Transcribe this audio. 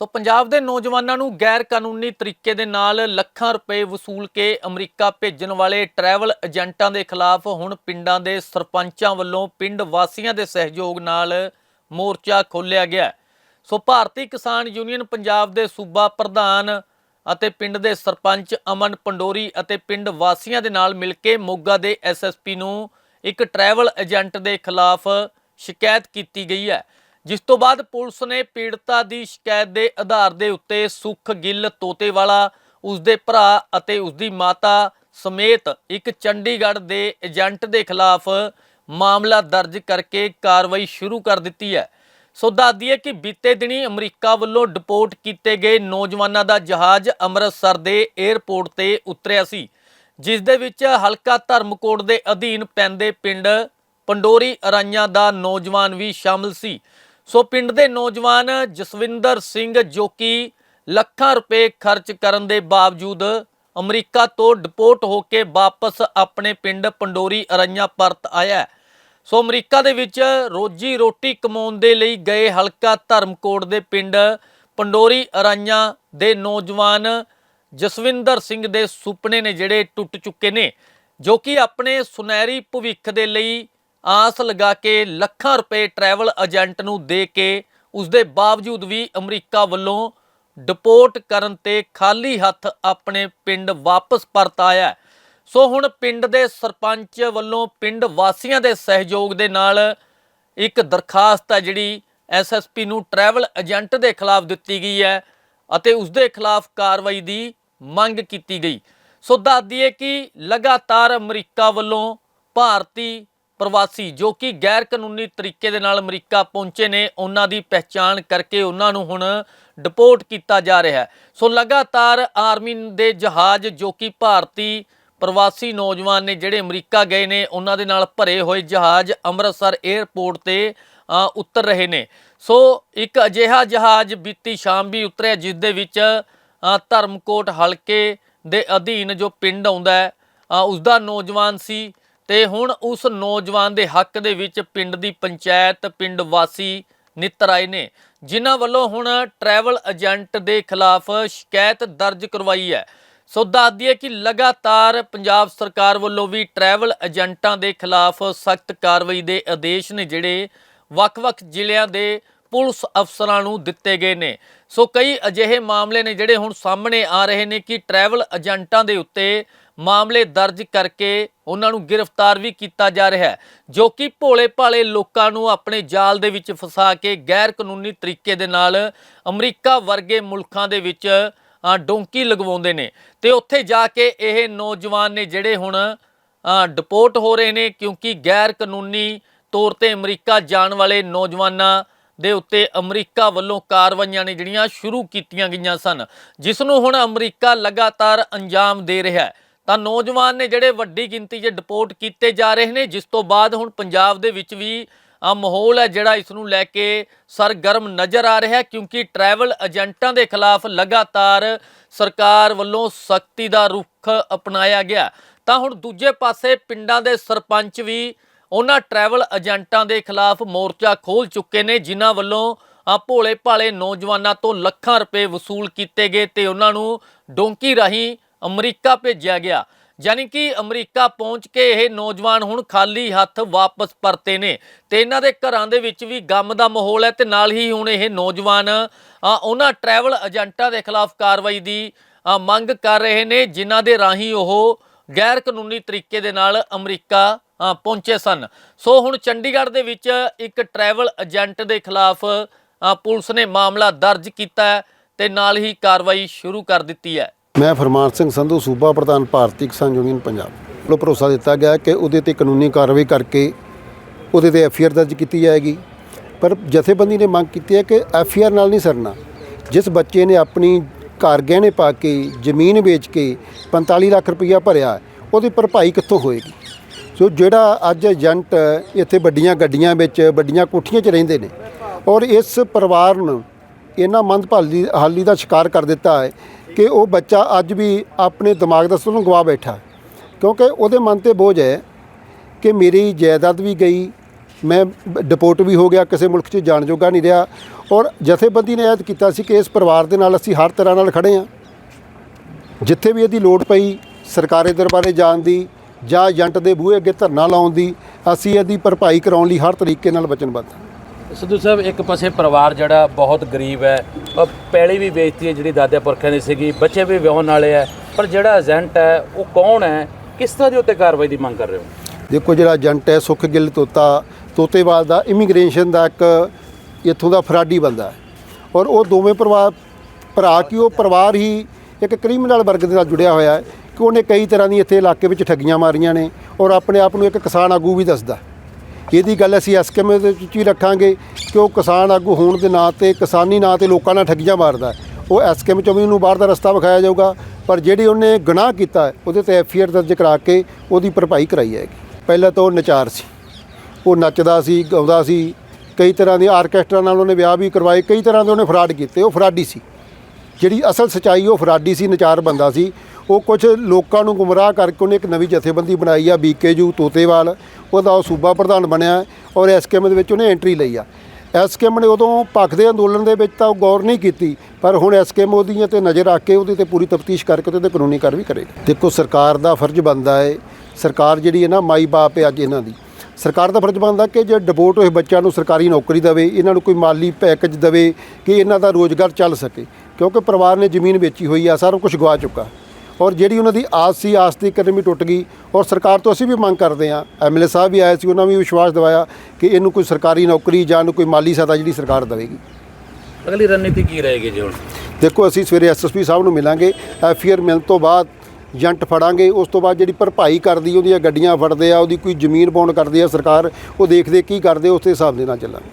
ਸੋ ਪੰਜਾਬ ਦੇ ਨੌਜਵਾਨਾਂ ਨੂੰ ਗੈਰ ਕਾਨੂੰਨੀ ਤਰੀਕੇ ਦੇ ਨਾਲ ਲੱਖਾਂ ਰੁਪਏ ਵਸੂਲ ਕੇ ਅਮਰੀਕਾ ਭੇਜਣ ਵਾਲੇ ਟਰੈਵਲ ਏਜੰਟਾਂ ਦੇ ਖਿਲਾਫ ਹੁਣ ਪਿੰਡਾਂ ਦੇ ਸਰਪੰਚਾਂ ਵੱਲੋਂ ਪਿੰਡ ਵਾਸੀਆਂ ਦੇ ਸਹਿਯੋਗ ਨਾਲ ਮੋਰਚਾ ਖੋਲ੍ਹਿਆ ਗਿਆ ਸੋ ਭਾਰਤੀ ਕਿਸਾਨ ਯੂਨੀਅਨ ਪੰਜਾਬ ਦੇ ਸੂਬਾ ਪ੍ਰਧਾਨ ਅਤੇ ਪਿੰਡ ਦੇ ਸਰਪੰਚ ਅਮਨ ਪੰਡੋਰੀ ਅਤੇ ਪਿੰਡ ਵਾਸੀਆਂ ਦੇ ਨਾਲ ਮਿਲ ਕੇ ਮੋਗਾ ਦੇ ਐਸਐਸਪੀ ਨੂੰ ਇੱਕ ਟਰੈਵਲ ਏਜੰਟ ਦੇ ਖਿਲਾਫ ਸ਼ਿਕਾਇਤ ਕੀਤੀ ਗਈ ਹੈ। ਜਿਸ ਤੋਂ ਬਾਅਦ ਪੁਲਿਸ ਨੇ ਪੀੜਤਾ ਦੀ ਸ਼ਿਕਾਇਤ ਦੇ ਆਧਾਰ ਦੇ ਉੱਤੇ ਸੁਖ ਗਿੱਲ ਤੋਤੇਵਾਲਾ ਉਸ ਦੇ ਭਰਾ ਅਤੇ ਉਸਦੀ ਮਾਤਾ ਸਮੇਤ ਇੱਕ ਚੰਡੀਗੜ੍ਹ ਦੇ ਏਜੰਟ ਦੇ ਖਿਲਾਫ ਮਾਮਲਾ ਦਰਜ ਕਰਕੇ ਕਾਰਵਾਈ ਸ਼ੁਰੂ ਕਰ ਦਿੱਤੀ ਹੈ। ਸੋ ਦੱਸ ਦਈਏ ਕਿ ਬੀਤੇ ਦਿਨੀ ਅਮਰੀਕਾ ਵੱਲੋਂ ਡਿਪੋਰਟ ਕੀਤੇ ਗਏ ਨੌਜਵਾਨਾਂ ਦਾ ਜਹਾਜ਼ ਅੰਮ੍ਰਿਤਸਰ ਦੇ 에ਅਰਪੋਰਟ ਤੇ ਉਤਰਿਆ ਸੀ, ਜਿਸ ਦੇ ਵਿੱਚ ਹਲਕਾ ਧਰਮਕੋਟ ਦੇ ਅਧੀਨ ਪੈਂਦੇ ਪਿੰਡ ਪੰਡੋਰੀ ਅਰਾਈਆਂ ਦਾ ਨੌਜਵਾਨ ਵੀ ਸ਼ਾਮਲ ਸੀ। ਸੋ ਪਿੰਡ ਦੇ ਨੌਜਵਾਨ ਜਸਵਿੰਦਰ ਸਿੰਘ ਜੋ ਕਿ ਲੱਖਾਂ ਰੁਪਏ ਖਰਚ ਕਰਨ ਦੇ ਬਾਵਜੂਦ ਅਮਰੀਕਾ ਤੋਂ ਡਿਪੋਰਟ ਹੋ ਕੇ ਵਾਪਸ ਆਪਣੇ ਪਿੰਡ ਪੰਡੋਰੀ ਅਰਾਈਆਂ ਪਰਤ ਆਇਆ ਸੋ ਅਮਰੀਕਾ ਦੇ ਵਿੱਚ ਰੋਜੀ ਰੋਟੀ ਕਮਾਉਣ ਦੇ ਲਈ ਗਏ ਹਲਕਾ ਧਰਮਕੋਟ ਦੇ ਪਿੰਡ ਪੰਡੋਰੀ ਅਰਾਈਆਂ ਦੇ ਨੌਜਵਾਨ ਜਸਵਿੰਦਰ ਸਿੰਘ ਦੇ ਸੁਪਨੇ ਨੇ ਜਿਹੜੇ ਟੁੱਟ ਚੁੱਕੇ ਨੇ, ਜੋ ਕਿ ਆਪਣੇ ਸੁਨਹਿਰੀ ਭਵਿੱਖ ਦੇ ਲਈ ਆਸ ਲਗਾ ਕੇ ਲੱਖਾਂ ਰੁਪਏ ਟਰੈਵਲ ਏਜੰਟ ਨੂੰ ਦੇ ਕੇ ਉਸ ਦੇ ਬਾਵਜੂਦ ਵੀ ਅਮਰੀਕਾ ਵੱਲੋਂ ਡਿਪੋਰਟ ਕਰਨ ਤੇ ਖਾਲੀ ਹੱਥ ਆਪਣੇ ਪਿੰਡ ਵਾਪਸ ਪਰਤ ਆਇਆ ਸੋ ਹੁਣ ਪਿੰਡ ਦੇ ਸਰਪੰਚ ਵੱਲੋਂ ਪਿੰਡ ਵਾਸੀਆਂ ਦੇ ਸਹਿਯੋਗ ਦੇ ਨਾਲ ਇੱਕ ਦਰਖਾਸਤ ਹੈ ਜਿਹੜੀ ਐਸਐਸਪੀ ਨੂੰ ਟਰੈਵਲ ਏਜੰਟ ਦੇ ਖਿਲਾਫ ਦਿੱਤੀ ਗਈ ਹੈ ਅਤੇ ਉਸ ਦੇ ਖਿਲਾਫ ਕਾਰਵਾਈ ਦੀ ਮੰਗ ਕੀਤੀ ਗਈ। ਸੋ ਦੱਸ ਦਈਏ ਕਿ ਲਗਾਤਾਰ ਅਮਰੀਕਾ ਵੱਲੋਂ ਭਾਰਤੀ ਪ੍ਰਵਾਸੀ ਜੋ ਕਿ ਗੈਰ ਕਾਨੂੰਨੀ ਤਰੀਕੇ ਦੇ ਨਾਲ ਅਮਰੀਕਾ ਪਹੁੰਚੇ ਨੇ ਉਹਨਾਂ ਦੀ ਪਹਿਚਾਣ ਕਰਕੇ ਉਹਨਾਂ ਨੂੰ ਹੁਣ ਡਿਪੋਰਟ ਕੀਤਾ ਜਾ ਰਿਹਾ ਹੈ। ਸੋ ਲਗਾਤਾਰ ਆਰਮੀ ਦੇ ਜਹਾਜ਼ ਜੋ ਕਿ ਭਾਰਤੀ ਪ੍ਰਵਾਸੀ ਨੌਜਵਾਨ ਨੇ ਜਿਹੜੇ ਅਮਰੀਕਾ ਗਏ ਨੇ ਉਹਨਾਂ ਦੇ ਨਾਲ ਭਰੇ ਹੋਏ ਜਹਾਜ਼ ਅੰਮ੍ਰਿਤਸਰ 에ਅਰਪੋਰਟ ਤੇ ਅ, ਉਤਰ ਰਹੇ ਨੇ। ਸੋ ਇੱਕ ਅਜਿਹਾ ਜਹਾਜ਼ ਬੀਤੀ ਸ਼ਾਮ ਵੀ ਉਤਰਿਆ ਜਿਸ ਦੇ ਵਿੱਚ ਧਰਮਕੋਟ ਹਲਕੇ ਦੇ ਅਧੀਨ ਜੋ ਪਿੰਡ ਆਉਂਦਾ ਹੈ ਉਸ ਦਾ ਨੌਜਵਾਨ ਸੀ। ਤੇ ਹੁਣ ਉਸ ਨੌਜਵਾਨ ਦੇ ਹੱਕ ਦੇ ਵਿੱਚ ਪਿੰਡ ਦੀ ਪੰਚਾਇਤ, ਪਿੰਡ ਵਾਸੀ ਨਿੱਤਰ ਆਏ ਨੇ, ਜਿਨ੍ਹਾਂ ਵੱਲੋਂ ਹੁਣ ਟਰੈਵਲ ਏਜੰਟ ਦੇ ਖਿਲਾਫ ਸ਼ਿਕਾਇਤ ਦਰਜ ਕਰਵਾਈ ਹੈ। ਸੋ ਦੱਸ ਦਈਏ ਕਿ ਲਗਾਤਾਰ ਪੰਜਾਬ ਸਰਕਾਰ ਵੱਲੋਂ ਵੀ ਟਰੈਵਲ ਏਜੰਟਾਂ ਦੇ ਖਿਲਾਫ ਸਖਤ ਕਾਰਵਾਈ ਦੇ ਆਦੇਸ਼ ਨੇ ਜਿਹੜੇ ਵੱਖ-ਵੱਖ ਜ਼ਿਲ੍ਹਿਆਂ ਦੇ ਪੁਲਿਸ ਅਫਸਰਾਂ ਨੂੰ ਦਿੱਤੇ ਗਏ ਨੇ। ਸੋ ਕਈ ਅਜਿਹੇ ਮਾਮਲੇ ਨੇ ਜਿਹੜੇ ਹੁਣ ਸਾਹਮਣੇ ਆ ਰਹੇ ਨੇ ਕਿ ਟਰੈਵਲ ਏਜੰਟਾਂ ਦੇ ਉੱਤੇ ਮਾਮਲੇ ਦਰਜ ਕਰਕੇ ਉਹਨਾਂ ਨੂੰ ਗ੍ਰਿਫਤਾਰ ਵੀ ਕੀਤਾ ਜਾ ਰਿਹਾ ਹੈ, ਜੋ ਕਿ ਭੋਲੇ ਭਾਲੇ ਲੋਕਾਂ ਨੂੰ ਆਪਣੇ ਜਾਲ ਦੇ ਵਿੱਚ ਫਸਾ ਕੇ ਗੈਰ ਕਾਨੂੰਨੀ ਤਰੀਕੇ ਦੇ ਨਾਲ ਅਮਰੀਕਾ ਵਰਗੇ ਮੁਲਕਾਂ ਦੇ ਵਿੱਚ ਡੋਂਕੀ ਲਗਵਾਉਂਦੇ ਨੇ। ਤੇ ਉੱਥੇ ਜਾ ਕੇ ਇਹ ਨੌਜਵਾਨ ਨੇ ਜਿਹੜੇ ਹੁਣ ਡਿਪੋਰਟ ਹੋ ਰਹੇ ਨੇ ਕਿਉਂਕਿ ਗੈਰ ਕਾਨੂੰਨੀ ਤੌਰ ਤੇ ਅਮਰੀਕਾ ਜਾਣ ਵਾਲੇ ਨੌਜਵਾਨਾਂ ਦੇ ਉੱਤੇ ਅਮਰੀਕਾ ਵੱਲੋਂ ਕਾਰਵਾਈਆਂ ਨੇ ਜਿਹੜੀਆਂ ਸ਼ੁਰੂ ਕੀਤੀਆਂ ਗਈਆਂ ਸਨ, ਜਿਸ ਨੂੰ ਹੁਣ ਅਮਰੀਕਾ ਲਗਾਤਾਰ ਅੰਜਾਮ ਦੇ ਰਿਹਾ ਹੈ। ਤਾਂ ਨੌਜਵਾਨ ਨੇ ਜਿਹੜੇ ਵੱਡੀ ਗਿਣਤੀ 'ਚ ਡਿਪੋਰਟ ਕੀਤੇ ਜਾ ਰਹੇ ਨੇ, ਜਿਸ ਤੋਂ ਬਾਅਦ ਹੁਣ ਪੰਜਾਬ ਦੇ ਵਿੱਚ ਵੀ ਆ ਮਾਹੌਲ ਹੈ ਜਿਹੜਾ ਇਸ ਨੂੰ ਲੈ ਕੇ ਸਰਗਰਮ ਨਜ਼ਰ ਆ ਰਿਹਾ ਕਿਉਂਕਿ ਟਰੈਵਲ ਏਜੰਟਾਂ ਦੇ ਖਿਲਾਫ ਲਗਾਤਾਰ ਸਰਕਾਰ ਵੱਲੋਂ ਸਖਤੀ ਦਾ ਰੁਖ ਅਪਣਾਇਆ ਗਿਆ। ਤਾਂ ਹੁਣ ਦੂਜੇ ਪਾਸੇ ਪਿੰਡਾਂ ਦੇ ਸਰਪੰਚ ਵੀ ਉਹਨਾਂ ਟਰੈਵਲ ਏਜੰਟਾਂ ਦੇ ਖਿਲਾਫ ਮੋਰਚਾ ਖੋਲ ਚੁੱਕੇ ਨੇ, ਜਿਨ੍ਹਾਂ ਵੱਲੋਂ ਆ ਭੋਲੇ ਭਾਲੇ ਨੌਜਵਾਨਾਂ ਤੋਂ ਲੱਖਾਂ ਰੁਪਏ ਵਸੂਲ ਕੀਤੇ ਗਏ ਤੇ ਉਹਨਾਂ ਨੂੰ ਡੋਂਕੀ ਰਾਹੀਂ ਅਮਰੀਕਾ ਭੇਜਿਆ ਗਿਆ। ਯਾਨੀ ਕਿ ਅਮਰੀਕਾ ਪਹੁੰਚ ਕੇ ਇਹ ਨੌਜਵਾਨ ਹੁਣ ਖਾਲੀ ਹੱਥ ਵਾਪਸ ਪਰਤੇ ਨੇ ਤੇ ਇਹਨਾਂ ਦੇ ਘਰਾਂ ਦੇ ਵਿੱਚ ਵੀ ਗਮ ਦਾ ਮਾਹੌਲ ਹੈ ਤੇ ਨਾਲ ਹੀ ਹੁਣ ਇਹ ਨੌਜਵਾਨ ਉਹਨਾਂ ਟਰੈਵਲ ਏਜੰਟਾਂ ਦੇ ਖਿਲਾਫ ਕਾਰਵਾਈ ਦੀ ਮੰਗ ਕਰ ਰਹੇ ਨੇ, ਜਿਨ੍ਹਾਂ ਦੇ ਰਾਹੀਂ ਉਹ ਗੈਰ ਕਾਨੂੰਨੀ ਤਰੀਕੇ ਦੇ ਨਾਲ ਅਮਰੀਕਾ ਪਹੁੰਚੇ ਸਨ। ਸੋ ਹੁਣ ਚੰਡੀਗੜ੍ਹ ਦੇ ਵਿੱਚ ਇੱਕ ਟਰੈਵਲ ਏਜੰਟ ਦੇ ਖਿਲਾਫ ਪੁਲਿਸ ਨੇ ਮਾਮਲਾ ਦਰਜ ਕੀਤਾ ਹੈ ਤੇ ਨਾਲ ਹੀ ਕਾਰਵਾਈ ਸ਼ੁਰੂ ਕਰ ਦਿੱਤੀ ਹੈ। ਮੈਂ ਫਰਮਾਨ ਸਿੰਘ ਸੰਧੂ, ਸੂਬਾ ਪ੍ਰਧਾਨ ਭਾਰਤੀ ਕਿਸਾਨ ਯੂਨੀਅਨ ਪੰਜਾਬ। ਵੱਲੋਂ ਭਰੋਸਾ ਦਿੱਤਾ ਗਿਆ ਕਿ ਉਹਦੇ ਤੇ ਕਾਨੂੰਨੀ ਕਾਰਵਾਈ ਕਰਕੇ ਉਹਦੇ ਤੇ ਐਫਆਈਆਰ ਦਰਜ ਕੀਤੀ ਜਾਏਗੀ। ਪਰ ਜਥੇਬੰਦੀ ਨੇ ਮੰਗ ਕੀਤੀ ਹੈ ਕਿ ਐਫਆਈਆਰ ਨਾਲ ਨਹੀਂ ਸਰਨਾ ਜਿਸ ਬੱਚੇ ਨੇ ਆਪਣੀ ਘਰ ਗਹਿਣੇ ਪਾ ਕੇ, ਜ਼ਮੀਨ ਵੇਚ ਕੇ 45 ਲੱਖ ਰੁਪਈਆ ਭਰਿਆ, ਉਹਦੀ ਭਰਪਾਈ ਕਿੱਥੋਂ ਹੋਏਗੀ? ਸੋ ਜਿਹੜਾ ਅੱਜ ਏਜੰਟ ਇੱਥੇ ਵੱਡੀਆਂ ਗੱਡੀਆਂ ਵਿੱਚ, ਵੱਡੀਆਂ ਕੋਠੀਆਂ 'ਚ ਰਹਿੰਦੇ ਨੇ ਔਰ ਇਸ ਪਰਿਵਾਰ ਨੂੰ ਇਹਨਾਂ ਮੰਦਭਾਲੀ ਹਾਲੀ ਦਾ ਸ਼ਿਕਾਰ ਕਰ ਦਿੱਤਾ ਹੈ ਕਿ ਉਹ ਬੱਚਾ ਅੱਜ ਵੀ ਆਪਣੇ ਦਿਮਾਗ ਦਾ ਸੰਤੁਲਨ ਗਵਾ ਬੈਠਾ ਕਿਉਂਕਿ ਉਹਦੇ ਮਨ ਤੇ ਬੋਝ ਹੈ ਕਿ ਮੇਰੀ ਜਾਇਦਾਦ ਵੀ ਗਈ, ਮੈਂ ਡਿਪੋਰਟ ਵੀ ਹੋ ਗਿਆ, ਕਿਸੇ ਮੁਲਕ 'ਚ ਜਾਣ ਜੋਗਾ ਨਹੀਂ ਰਿਹਾ ਔਰ ਜਥੇਬੰਦੀ ਨੇ ਐਦ ਕੀਤਾ ਸੀ ਕਿ ਇਸ ਪਰਿਵਾਰ ਦੇ ਨਾਲ ਅਸੀਂ ਹਰ ਤਰ੍ਹਾਂ ਨਾਲ ਖੜੇ ਹਾਂ। ਜਿੱਥੇ ਵੀ ਇਹਦੀ ਲੋੜ ਪਈ, ਸਰਕਾਰੀ ਦਰਬਾਰੇ ਜਾਣ ਦੀ ਜਾਂ ਏਜੰਟ ਦੇ ਬੂਹੇ ਅੱਗੇ ਧਰਨਾ ਲਾਉਣ ਦੀ ਅਸੀਂ ਇਹਦੀ ਭਰਪਾਈ ਕਰਾਉਣ ਲਈ ਹਰ ਤਰੀਕੇ ਨਾਲ ਵਚਨਬੱਧ ਹਾਂ। ਸਿੱਧੂ ਸਾਹਿਬ ਇੱਕ ਪਾਸੇ ਪਰਿਵਾਰ ਜਿਹੜਾ ਬਹੁਤ ਗਰੀਬ ਹੈ ਪੈਲੀ ਵੀ ਵੇਚਤੀ ਹੈ ਜਿਹੜੀ ਦਾਦੇ ਪੁਰਖਿਆਂ ਦੀ ਸੀਗੀ ਬੱਚੇ ਵੀ ਵਿਆਹਣ ਵਾਲੇ ਹੈ ਪਰ ਜਿਹੜਾ ਏਜੰਟ ਹੈ ਉਹ ਕੌਣ ਹੈ? ਕਿਸ ਤਰ੍ਹਾਂ ਦੀ ਉੱਤੇ ਕਾਰਵਾਈ ਦੀ ਮੰਗ ਕਰ ਰਹੇ ਹੋ? ਦੇਖੋ ਜਿਹੜਾ ਏਜੰਟ ਹੈ ਸੁਖ ਗਿੱਲ ਤੋਤਾ ਤੋਤੇਵਾਲ ਦਾ ਇਮੀਗ੍ਰੇਸ਼ਨ ਦਾ ਇੱਕ ਇੱਥੋਂ ਦਾ ਫਰਾਡੀ ਬੰਦਾ ਹੈ। ਔਰ ਉਹ ਦੋਵੇਂ ਪਰਿਵਾਰ ਭਰਾ ਕੀ ਉਹ ਪਰਿਵਾਰ ਹੀ ਇੱਕ ਕ੍ਰਿਮੀਨਲ ਵਰਗ ਦੇ ਨਾਲ ਜੁੜਿਆ ਹੋਇਆ ਹੈ। ਕਿ ਉਹਨੇ ਕਈ ਤਰ੍ਹਾਂ ਦੀ ਇੱਥੇ ਇਲਾਕੇ ਵਿੱਚ ਠੱਗੀਆਂ ਮਾਰੀਆਂ ਨੇ ਔਰ ਆਪਣੇ ਆਪ ਨੂੰ ਇੱਕ ਕਿਸਾਨ ਆਗੂ ਵੀ ਦੱਸਦਾ। ਇਹਦੀ ਗੱਲ ਅਸੀਂ ਐਸਕੇਐਮ ਦੇ ਵਿੱਚ ਹੀ ਰੱਖਾਂਗੇ ਕਿ ਉਹ ਕਿਸਾਨ ਆਗੂ ਹੋਣ ਦੇ ਨਾਂ ਤੇ, ਕਿਸਾਨੀ ਨਾਂ ਤੇ ਲੋਕਾਂ ਨਾਲ ਠੱਗੀਆਂ ਮਾਰਦਾ ਹੈ। ਉਹ ਐਸਕੇਐਮ ਚੋਂ ਵੀ ਉਹਨੂੰ ਬਾਹਰ ਦਾ ਰਸਤਾ ਵਿਖਾਇਆ ਜਾਊਗਾ, ਪਰ ਜਿਹੜੀ ਉਹਨੇ ਗੁਨਾਹ ਕੀਤਾ ਉਹਦੇ ਤੇ ਐਫਆਈਆਰ ਦਰਜ ਕਰਾ ਕੇ ਉਹਦੀ ਭਰਪਾਈ ਕਰਾਈ ਜਾਏਗੀ। ਪਹਿਲਾਂ ਤਾਂ ਉਹ ਨਚਾਰ ਸੀ। ਉਹ ਨੱਚਦਾ ਸੀ, ਗਾਉਂਦਾ ਸੀ, ਕਈ ਤਰ੍ਹਾਂ ਦੇ ਆਰਕੈਸਟਰਾ ਨਾਲ ਉਹਨੇ ਵਿਆਹ ਵੀ ਕਰਵਾਏ, ਕਈ ਤਰ੍ਹਾਂ ਦੇ ਉਹਨੇ ਫਰਾਡ ਕੀਤੇ, ਉਹ ਫਰਾਡੀ ਸੀ। ਜਿਹੜੀ ਅਸਲ ਸਚਾਈ, ਉਹ ਫਰਾਡੀ ਸੀ, ਨਚਾਰ ਬੰਦਾ ਸੀ। ਉਹ ਕੁਝ ਲੋਕਾਂ ਨੂੰ ਗੁੰਮਰਾਹ ਕਰਕੇ ਉਹਨੇ ਇੱਕ ਨਵੀਂ ਜਥੇਬੰਦੀ ਬਣਾਈ ਆ ਬੀਕੇਯੂ ਤੋਤੇਵਾਲ। ਉਹਦਾ ਉਹ ਸੂਬਾ ਪ੍ਰਧਾਨ ਬਣਿਆ ਹੈ ਔਰ ਐਸਕੇਐਮ ਦੇ ਵਿੱਚ ਉਹਨੇ ਐਂਟਰੀ ਲਈ ਆ। ਐਸਕੇਐਮ ਨੇ ਉਦੋਂ ਪੱਖ ਦੇ ਅੰਦੋਲਨ ਦੇ ਵਿੱਚ ਤਾਂ ਉਹ ਗੌਰ ਨਹੀਂ ਕੀਤੀ, ਪਰ ਹੁਣ ਐਸਕੇਐਮ ਉਹਦੀਆਂ ਤੇ ਨਜ਼ਰ ਰੱਖ ਕੇ ਉਹਦੇ ਤੇ ਪੂਰੀ ਤਫਤੀਸ਼ ਕਰਕੇ ਉਹਦੇ ਤੇ ਕਾਨੂੰਨੀ ਕਾਰਵਾਈ ਕਰੇਗਾ। ਦੇਖੋ, ਸਰਕਾਰ ਦਾ ਫਰਜ਼ ਬਣਦਾ ਹੈ ਸਰਕਾਰ ਜਿਹੜੀ ਹੈ ਨਾ, ਮਾਈ ਬਾਪ ਹੈ ਅੱਜ ਇਹਨਾਂ ਦੀ। ਸਰਕਾਰ ਦਾ ਫਰਜ਼ ਬਣਦਾ ਕਿ ਜੇ ਡਿਪੋਰਟ ਹੋਏ ਬੱਚਿਆਂ ਨੂੰ ਸਰਕਾਰੀ ਨੌਕਰੀ ਦੇਵੇ, ਇਹਨਾਂ ਨੂੰ ਕੋਈ ਮਾਲੀ ਪੈਕੇਜ ਦੇਵੇ ਕਿ ਇਹਨਾਂ ਦਾ ਰੋਜ਼ਗਾਰ ਚੱਲ ਸਕੇ। ਕਿਉਂਕਿ ਪਰਿਵਾਰ ਨੇ ਜ਼ਮੀਨ ਵੇਚੀ ਹੋਈ ਆ, ਸਾਰਾ ਕੁਝ ਗਵਾ ਚੁੱਕਾ। ਔਰ ਜਿਹੜੀ ਉਹਨਾਂ ਦੀ ਆਸ ਸੀ ਆਸ ਦੀ ਕਦਮ ਵੀ ਟੁੱਟ ਗਈ ਔਰ ਸਰਕਾਰ ਤੋਂ ਅਸੀਂ ਵੀ ਮੰਗ ਕਰਦੇ ਹਾਂ। ਐਮਐਲਏ ਸਾਹਿਬ ਵੀ ਆਏ ਸੀ ਉਹਨਾਂ ਵੀ ਵਿਸ਼ਵਾਸ ਦਿਵਾਇਆ ਕਿ ਇਹਨੂੰ ਕੋਈ ਸਰਕਾਰੀ ਨੌਕਰੀ ਜਾਂ ਕੋਈ ਮਾਲੀ ਸਹਾਇਤਾ ਜਿਹੜੀ ਸਰਕਾਰ ਦੇਵੇਗੀ। ਅਗਲੀ ਰਣਨੀਤੀ ਕੀ ਰਹੇਗੀ ਜੀ ਹੁਣ? ਦੇਖੋ ਅਸੀਂ ਸਵੇਰੇ ਐਸਐਸਪੀ ਸਾਹਿਬ ਨੂੰ ਮਿਲਾਂਗੇ ਐਫਆਈਆਰ ਮਿਲਣ ਤੋਂ ਬਾਅਦ ਏਜੰਟ ਫੜਾਂਗੇ ਉਸ ਤੋਂ ਬਾਅਦ ਜਿਹੜੀ ਭਰਪਾਈ ਕਰਦੀ ਉਹਦੀਆਂ ਗੱਡੀਆਂ ਫੜਦੇ ਆ ਉਹਦੀ ਕੋਈ ਜ਼ਮੀਨ ਬੌਂਡ ਕਰਦੀ ਆ ਸਰਕਾਰ ਉਹ ਦੇਖਦੇ ਕੀ ਕਰਦੇ ਉਸ ਦੇ ਹਿਸਾਬ ਦੇ ਨਾਲ ਚੱਲਾਂਗੇ।